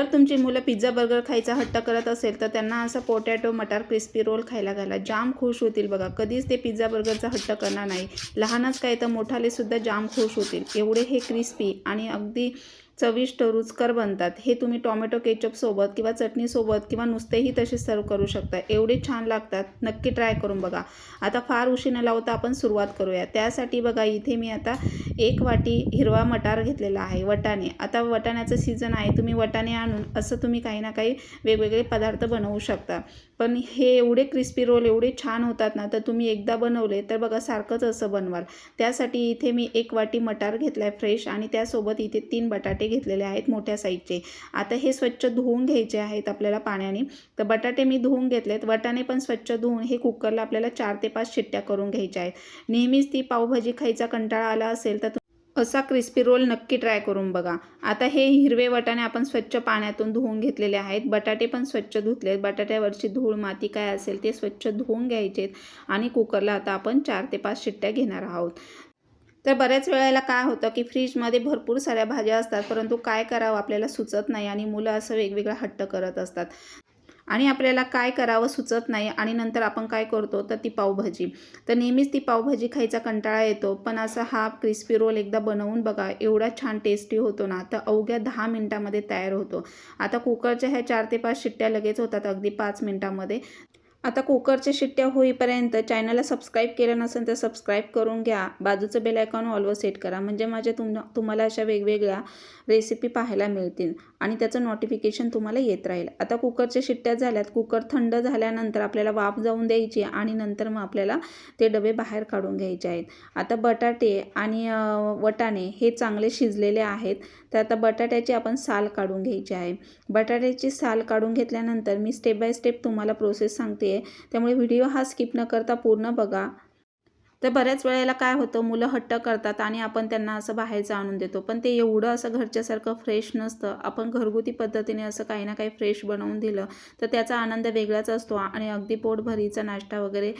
जर तुमची मुलं पिझ्झा बर्गर खायचा हट्ट करत असेल तर त्यांना असं पोटॅटो मटार क्रिस्पी रोल खायला घाला. जाम खुश होतील बघा. कधीच ते पिझ्झा बर्गरचा हट्ट करणार नाही. लहानच काय तर मोठाले सुद्धा जाम खुश होतील. एवढे हे क्रिस्पी आणि अगदी चविष्ट रुचकर बनतात. हे तुम्ही टॉमॅटो केचपसोबत किंवा चटणीसोबत किंवा नुसतेही तसे सर्व करू शकता. एवढे छान लागतात. नक्की ट्राय करून बघा. आता फार उशी न लावता आपण सुरुवात करूया. त्यासाठी बघा इथे मी आता एक वाटी हिरवा मटार घेतलेला आहे वटाणे. आता वटाण्याचं सीझन आहे. तुम्ही वटाणे आणून असं तुम्ही काही ना काही वेगवेगळे पदार्थ बनवू शकता. पण हे एवढे क्रिस्पी रोल एवढे छान होतात ना तर तुम्ही एकदा बनवले तर बघा सारखंच असं बनवाल. त्यासाठी इथे मी एक वाटी मटार घेतला आहे फ्रेश आणि त्यासोबत इथे तीन बटाटे घेतलेले आहेत मोठ्या साईजचे. आता हे स्वच्छ धुवून घ्यायचे आहेत आपल्याला पाण्याने. तर बटाटे मी धुवून घेतलेत. वटाणे पण स्वच्छ धुवून हे कुकरला आपल्याला चार ते पाच शिट्ट्या करून घ्यायच्या आहेत. नेहमीच ती पावभाजी खायचा कंटाळा आला असेल तर असा क्रिस्पी रोल नक्की ट्राय करून बघा. आता हे हिरवे वटाणे आपण स्वच्छ पाण्यातून धुवून घेतलेले आहेत. बटाटे पण स्वच्छ धुतलेत. बटाट्यावरची धूळ माती काय असेल ते स्वच्छ धुवून घ्यायचेत आणि कुकरला आता आपण चार ते पाच शिट्ट्या घेणार आहोत. तर बऱ्याच वेळेला काय होतं की फ्रीजमध्ये भरपूर साऱ्या भाज्या असतात परंतु काय करावं आपल्याला सुचत नाही आणि मुलं असं वेगवेगळा हट्ट करत असतात. आणि आपल्याला काय करावं सुचत नाही आणि नंतर आपण काय करतो? तर ती पावभाजी. तर नेहमीच ती पावभाजी खायचा कंटाळा येतो पण असा हा क्रिस्पी रोल एकदा बनवून बघा एवढा छान टेस्टी होतो ना तर अवघ्या दहा मिनटामध्ये तयार होतो. आता कुकरच्या ह्या चार ते पाच शिट्ट्या लगेच होतात अगदी पाच मिनटामध्ये. आता कुकरच्या शिट्ट्या होईपर्यंत चॅनलला सबस्क्राईब केलं नसेल तर सबस्क्राईब करून घ्या. बाजूचं बेल आयकॉन ऑलवर सेट करा. म्हणजे माझ्या तुम तुम्हाला अशा वेगवेगळ्या रेसिपी पाहायला मिळतील आणि त्याचं नोटिफिकेशन तुम्हाला येत राहील. आता कुकरच्या शिट्ट्या झाल्यात. कुकर थंड झाल्यानंतर आपल्याला वाफ जाऊन द्यायची आणि नंतर मग आपल्याला ते डबे बाहेर काढून घ्यायचे आहेत. आता बटाटे आणि वटाणे हे चांगले शिजलेले आहेत. तर आता बटाट्याची आपण साल काढून घ्यायची आहे. बटाट्याची साल काढून घेतल्यानंतर मी स्टेप बाय स्टेप तुम्हाला प्रोसेस सांगते. त्यामुळे व्हिडिओ हा स्किप न करता पूर्ण बघा. तर बऱ्याच वेळेला काय होतं मुलं हट्ट करतात आणि आपण त्यांना असं बाहेरचं आणून देतो. पण ते एवढं असं घरच्यासारखं फ्रेश नसतं. आपण घरगुती पद्धतीने असं काही ना काही फ्रेश बनवून दिलं तर त्याचा आनंद वेगळाच असतो आणि अगदी पोटभरीचा नाश्ता वगैरे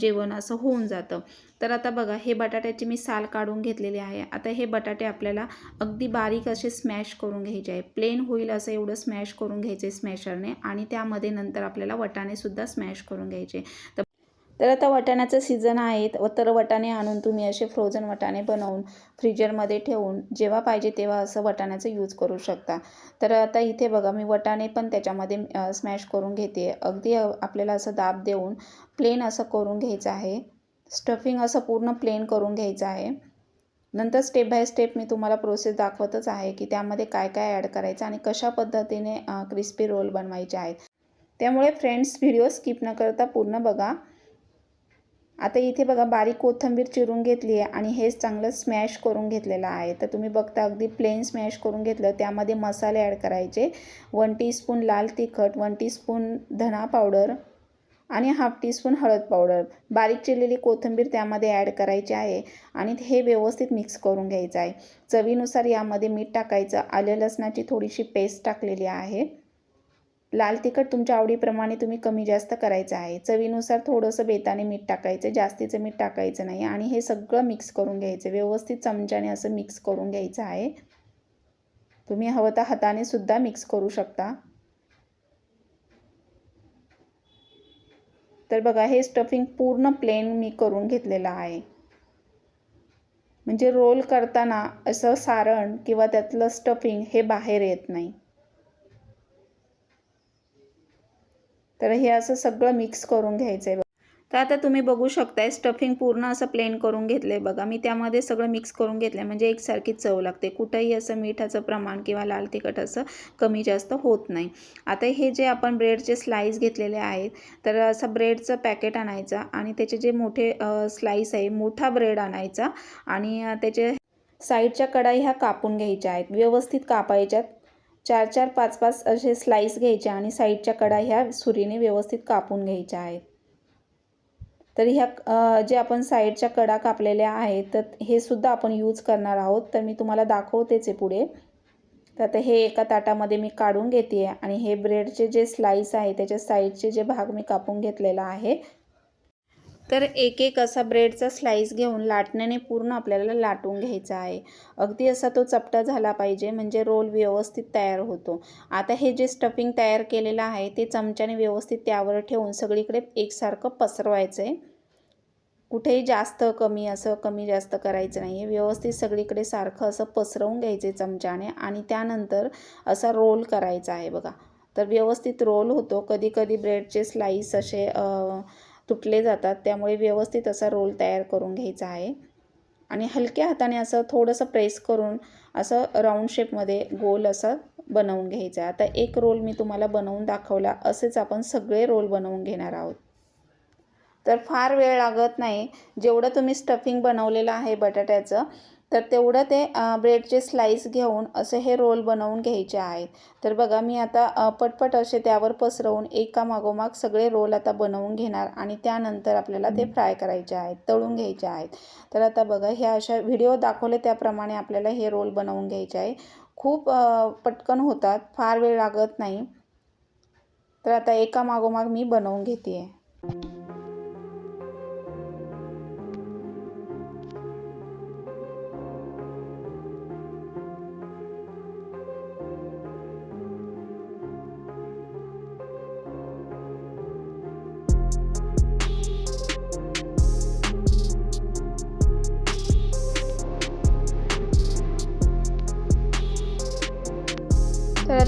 जेवण असं होऊन जातं. तर आता बघा हे बटाट्याची मी साल काढून घेतलेली आहे. आता हे बटाटे आपल्याला अगदी बारीक असे स्मॅश करून घ्यायचे आहे. प्लेन होईल असं एवढं स्मॅश करून घ्यायचे स्मॅशरने आणि त्यामध्ये नंतर आपल्याला वटाणेसुद्धा स्मॅश करून घ्यायचे. तर तर आता वटाण्याचं सीझन आहे तर वटाणे आणून तुम्ही असे फ्रोझन वटाणे बनवून फ्रीजरमध्ये ठेवून जेव्हा पाहिजे तेव्हा असं वटाण्याचं यूज करू शकता. तर आता इथे बघा मी वटाणे पण त्याच्यामध्ये स्मॅश करून घेते. अगदी आपल्याला असं दाब देऊन प्लेन असं करून घ्यायचं आहे. स्टफिंग असं पूर्ण प्लेन करून घ्यायचं आहे. नंतर स्टेप बाय स्टेप मी तुम्हाला प्रोसेस दाखवतच आहे की त्यामध्ये काय काय ॲड करायचं आणि कशा पद्धतीने क्रिस्पी रोल बनवायचे आहेत. त्यामुळे फ्रेंड्स व्हिडिओ स्किप न करता पूर्ण बघा. आता इथे बघा बारीक कोथिंबीर चिरून घेतली आहे आणि हेच चांगलं स्मॅश करून घेतलेलं आहे. तर तुम्ही बघता अगदी प्लेन स्मॅश करून घेतलं. त्यामध्ये मसाले ॲड करायचे. वन टीस्पून लाल तिखट वन टीस्पून धना पावडर आणि हाफ टीस्पून हळद पावडर बारीक चिरलेली कोथिंबीर त्यामध्ये ॲड करायची आहे आणि हे व्यवस्थित मिक्स करून घ्यायचं आहे. चवीनुसार यामध्ये मीठ टाकायचं. आलं लसणाची थोडीशी पेस्ट टाकलेली आहे. लाल तिखट तुमच्या आवडीप्रमाणे तुम्ही कमी जास्त करायचं आहे. चवीनुसार थोडंसं बेताने मीठ टाकायचं जास्तीचं मीठ टाकायचं नाही आणि हे सगळं मिक्स करून घ्यायचं. व्यवस्थित चमच्याने असं मिक्स करून घ्यायचं आहे. तुम्ही हवं तर हाताने सुद्धा मिक्स करू शकता. तर बघा हे स्टफिंग पूर्ण प्लेन मी करून घेतलेलं आहे. म्हणजे रोल करताना असं सारण किंवा त्यातलं स्टफिंग हे बाहेर येत नाही. तर हे असं सगळं मिक्स करून घ्यायचं आहे तर आता तुम्ही बघू शकताय स्टफिंग पूर्ण असं प्लेन करून घेतलं आहे बघा. मी त्यामध्ये सगळं मिक्स करून घेतलं आहे म्हणजे एकसारखी चव लागते. कुठंही असं मिठाचं प्रमाण किंवा लाल तिखट असं कमी जास्त होत नाही. आता हे जे आपण ब्रेडचे स्लाईस घेतलेले आहेत तर असं ब्रेडचं पॅकेट आणायचं आणि त्याचे जे मोठे स्लाईस आहे मोठा ब्रेड आणायचा आणि त्याचे साईडच्या कढाई ह्या कापून घ्यायच्या आहेत. व्यवस्थित कापायच्यात. चार चार पाच पाच असे स्लाईस घ्यायचे आणि साईडच्या कडा ह्या सुरीने व्यवस्थित कापून घ्यायच्या आहेत. तर ह्या जे आपण साईडच्या कडा कापलेल्या आहेत तर हे सुद्धा आपण यूज करणार आहोत. तर मी तुम्हाला दाखवतेच आहे पुढे. तर आता हे एका ताटामध्ये मी काढून घेते आणि हे ब्रेडचे जे स्लाईस आहे त्याच्या साईडचे जे भाग मी कापून घेतलेला आहे तर एक एक असा ब्रेडचा स्लाईस घेऊन लाटण्याने पूर्ण आपल्याला लाटून घ्यायचा आहे. अगदी असा तो चपटा झाला पाहिजे म्हणजे रोल व्यवस्थित तयार होतो. आता हे जे स्टफिंग तयार केलेलं आहे ते चमच्याने व्यवस्थित त्यावर ठेवून सगळीकडे एकसारखं पसरवायचं आहे कुठेही जास्त कमी असं कमी जास्त करायचं नाही आहे व्यवस्थित सगळीकडे सारखं असं पसरवून घ्यायचे चमच्याने आणि त्यानंतर असा रोल करायचा आहे बघा. तर व्यवस्थित रोल होतो. कधी कधी ब्रेडचे स्लाईस असे तुटले जातात. त्यामुळे व्यवस्थित असा रोल तयार करून घ्यायचा आहे. आणि हलक्या हाताने असं थोडंसं प्रेस करून असं राऊंड शेपमध्ये गोल असं बनवून घ्यायचं आहे. आता एक रोल मी तुम्हाला बनवून दाखवला. असेच आपण सगळे रोल बनवून घेणार आहोत. तर फार वेळ लागत नाही. जेवढं तुम्ही स्टफिंग बनवलेलं आहे बटाट्याचं तर तेवढं ते ब्रेडचे स्लाईस घेऊन असे हे रोल बनवून घ्यायचे आहेत. तर बघा मी आता पटपट असे त्यावर पसरवून एका मागोमाग सगळे रोल आता बनवून घेणार आणि त्यानंतर आपल्याला ते फ्राय करायचे आहेत तळून घ्यायचे आहेत. तर आता बघा ह्या अशा व्हिडिओ दाखवले त्याप्रमाणे आपल्याला हे रोल बनवून घ्यायचे आहे. खूप पटकन होतात फार वेळ लागत नाही. तर आता एका मागोमाग मी बनवून घेते आहे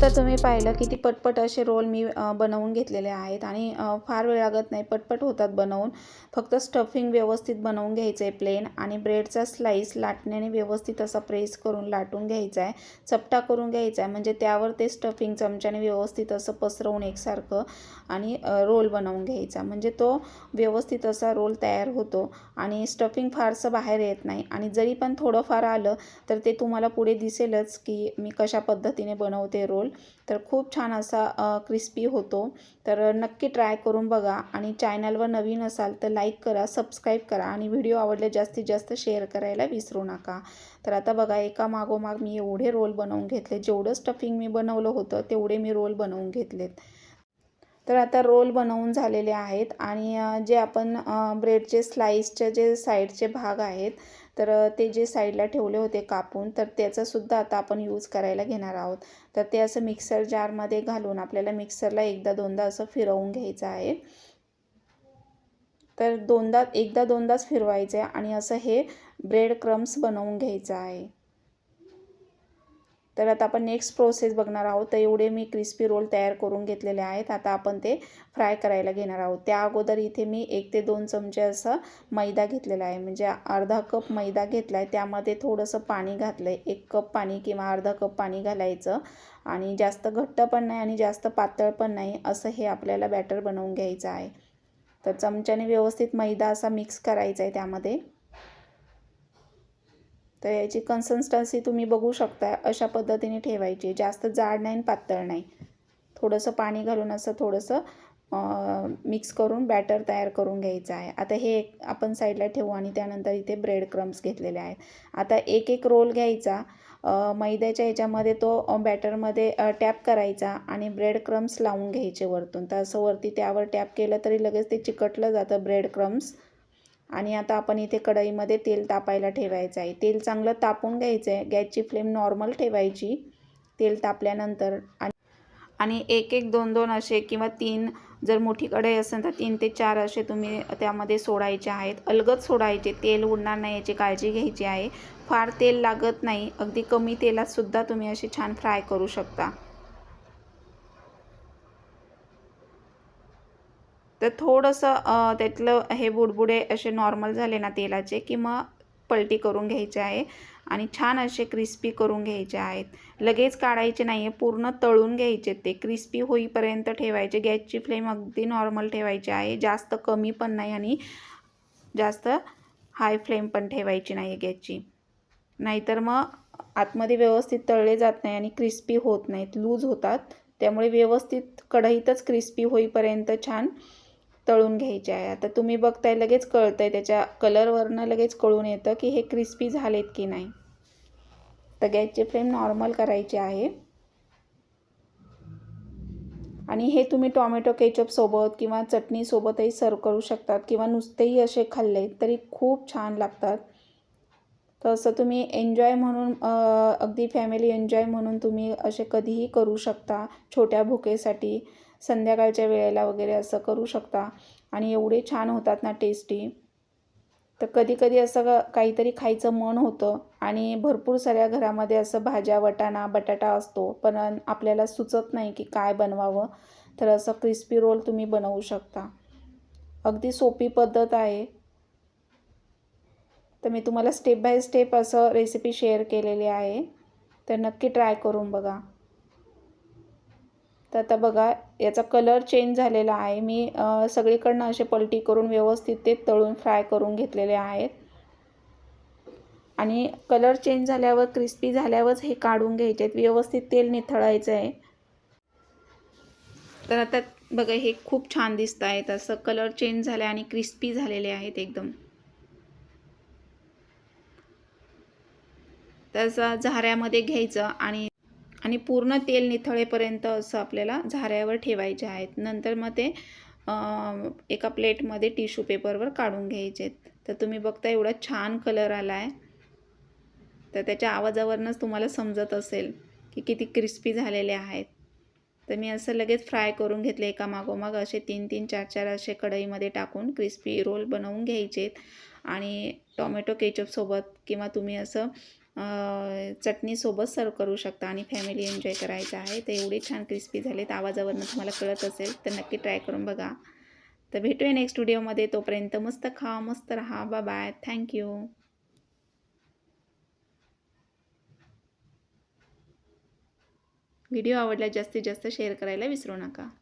तर तुम्ही पाहिलं किती पटपट असे रोल मी बनवून घेतलेले आहेत आणि फार वेळ लागत नाही पटपट होतात बनवून. फक्त स्टफिंग व्यवस्थित बनवून घ्यायचं आहे प्लेन आणि ब्रेडचा स्लाईस लाटण्याने व्यवस्थित असा प्रेस करून लाटून घ्यायचा आहे चपटा करून घ्यायचा आहे म्हणजे त्यावर ते स्टफिंग चमच्याने व्यवस्थित असं पसरवून एकसारखं आणि रोल बनवून घ्यायचा. म्हणजे तो व्यवस्थित असा रोल तयार होतो आणि स्टफिंग फारसं बाहेर येत नाही. आणि जरी पण थोडंफार आलं तर ते तुम्हाला पुढे दिसेलच की मी कशा पद्धतीने बनवते रोल. तर खूप छान असा क्रिस्पी होतो. तर नक्की ट्राय करून बघा आणि चॅनलवर नवीन असाल तर लाईक करा सबस्क्राईब करा आणि व्हिडिओ आवडले जास्तीत जास्त शेअर करायला विसरू नका. तर आता बघा एका मागोमाग मी एवढे रोल बनवून घेतले. जेवढं स्टफिंग मी बनवलं होतं तेवढे मी रोल बनवून घेतलेत. तर आता रोल बनवून झालेले आहेत आणि जे आपण ब्रेडचे स्लाईसचे जे साईडचे भाग आहेत तर ते जे साईडला ठेवले होते कापून तर त्याचासुद्धा आता आपण यूज करायला घेणार आहोत. तर ते असं मिक्सर जारमध्ये घालून आपल्याला मिक्सरला एकदा दोनदा असं फिरवून घ्यायचं आहे. तर दोनदा एकदा दोनदाच फिरवायचं आहे आणि असं हे ब्रेड क्रम्स बनवून घ्यायचं आहे. तर आता आपण नेक्स्ट प्रोसेस बघणार आहोत. तर एवढे मी क्रिस्पी रोल तयार करून घेतलेले आहेत. आता आपण ते फ्राय करायला घेणार आहोत. त्या अगोदर इथे मी एक ते दोन चमचे असं मैदा घेतलेला आहे. म्हणजे अर्धा कप मैदा घेतला आहे त्यामध्ये थोडंसं पाणी घातलं आहे एक कप पाणी किंवा अर्धा कप पाणी घालायचं. आणि जास्त घट्ट पण नाही आणि जास्त पातळ पण नाही. असं हे आपल्याला बॅटर बनवून घ्यायचं आहे. तर चमच्याने व्यवस्थित मैदा असा मिक्स करायचा आहे त्यामध्ये. तर याची कन्सिस्टन्सी तुम्ही बघू शकता अशा पद्धतीने ठेवायची. जास्त जाड नाही पातळ नाही. थोडंसं पाणी घालून असं थोडंसं मिक्स करून बॅटर तयार करून घ्यायचं आहे. आता हे आपण साईडला ठेवू आणि त्यानंतर इथे ब्रेड क्रम्स घेतलेले आहेत. आता एक एक रोल घ्यायचा. मैद्याच्या याच्यामध्ये तो बॅटरमध्ये टॅप करायचा आणि ब्रेड क्रम्स लावून घ्यायचे वरतून. तर असं वरती त्यावर टॅप केलं तरी लगेच ते चिकटलं जातं ब्रेड क्रम्स आणि आता आपण इथे कढईमध्ये तेल तापायला ठेवायचं आहे. तेल चांगलं तापून घ्यायचं आहे. गॅसची फ्लेम नॉर्मल ठेवायची. तेल तापल्यानंतर आणि आणि एक एक दोन दोन असे किंवा तीन जर मोठी कढई असेल तर तीन ते चार असे तुम्ही त्यामध्ये सोडायचे आहेत. अलगद सोडायचे. तेल उडणार नाही याची काळजी घ्यायची आहे. फार तेल लागत नाही. अगदी कमी तेलातसुद्धा तुम्ही असे छान फ्राय करू शकता. तर थोडंसं त्यातलं हे बुडबुडे असे नॉर्मल झाले ना तेलाचे की मग पलटी करून घ्यायचे आहे आणि छान असे क्रिस्पी करून घ्यायचे आहेत. लगेच काढायचे नाही आहे पूर्ण तळून घ्यायचे ते. क्रिस्पी होईपर्यंत ठेवायचे गॅसची फ्लेम अगदी नॉर्मल ठेवायची आहे. जास्त कमी पण नाही आणि जास्त हाय फ्लेम पण ठेवायची नाही आहे गॅसची. नाहीतर मग आतमध्ये व्यवस्थित तळले जात नाही आणि क्रिस्पी होत नाहीत लूज होतात. त्यामुळे व्यवस्थित कढईतच क्रिस्पी होईपर्यंत छान तळून घ्यायचे आहे. आता तुम्ही बघताय लगेच कळतं आहे त्याच्या कलरवरनं लगेच कळून येतं की हे क्रिस्पी झालेत की नाही. तर गॅसचे फ्लेम नॉर्मल करायचे आहे. आणि हे तुम्ही टॉमॅटो केचपसोबत किंवा चटणीसोबतही सर्व करू शकतात किंवा नुसतेही असे खाल्ले तरी खूप छान लागतात. तर असं तुम्ही एन्जॉय म्हणून अगदी फॅमिली एन्जॉय म्हणून तुम्ही असे कधीही करू शकता छोट्या भुकेसाठी. संध्याकाळच्या वेळेला वगैरे असं करू शकता. आणि एवढे छान होतात ना टेस्टी तर कधीकधी असं काहीतरी खायचं मन होतं. आणि भरपूर साऱ्या घरामध्ये असं भाज्या वटाणा बटाटा असतो. पण आपल्याला सुचत नाही की काय बनवावं. तर असं क्रिस्पी रोल तुम्ही बनवू शकता. अगदी सोपी पद्धत आहे. तर मी तुम्हाला स्टेप बाय स्टेप असं रेसिपी शेअर केलेली आहे. तर नक्की ट्राय करून बघा. तर आता बघा याचा कलर चेंज झालेला आहे. मी सगळीकडनं असे पलटी करून व्यवस्थित ते तळून फ्राय करून घेतलेले आहेत. आणि कलर चेंज झाल्यावर क्रिस्पी झाल्यावरच हे काढून घ्यायचे आहेत. व्यवस्थित तेल निथळायचं आहे. तर आता बघा हे खूप छान दिसत आहेत. असं कलर चेंज झाले आणि क्रिस्पी झालेले आहेत एकदम. त्याचा झाऱ्यामध्ये घ्यायचं आणि आणि पूर्ण तेल निथळेपर्यंत असं आपल्याला झाऱ्यावर ठेवायचे आहेत. नंतर मग ते एका प्लेटमध्ये टिश्यू पेपरवर काढून घ्यायचे आहेत. तर तुम्ही बघता एवढा छान कलर आला आहे तर त्याच्या आवाजावरूनच तुम्हाला समजत असेल की किती क्रिस्पी झालेले आहेत. तर मी असं लगेच फ्राय करून घेतले एका मागोमाग असे तीन तीन चार चार असे कढईमध्ये टाकून क्रिस्पी रोल बनवून घ्यायचेत आणि टॉमॅटो केचपसोबत किंवा तुम्ही असं चटणीसोबत सर्व करू शकता आणि फॅमिली एन्जॉय करायचं आहे. तर एवढे छान क्रिस्पी झालेत. आवाजावरनं तुम्हाला कळत असेल तर नक्की ट्राय करून बघा. तर भेटूया नेक्स्ट व्हिडिओमध्ये तोपर्यंत मस्त खा मस्त राहा. बा बाय थँक्यू व्हिडिओ आवडला जास्तीत जास्त शेअर करायला विसरू नका.